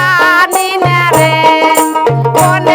জানি না রে কোন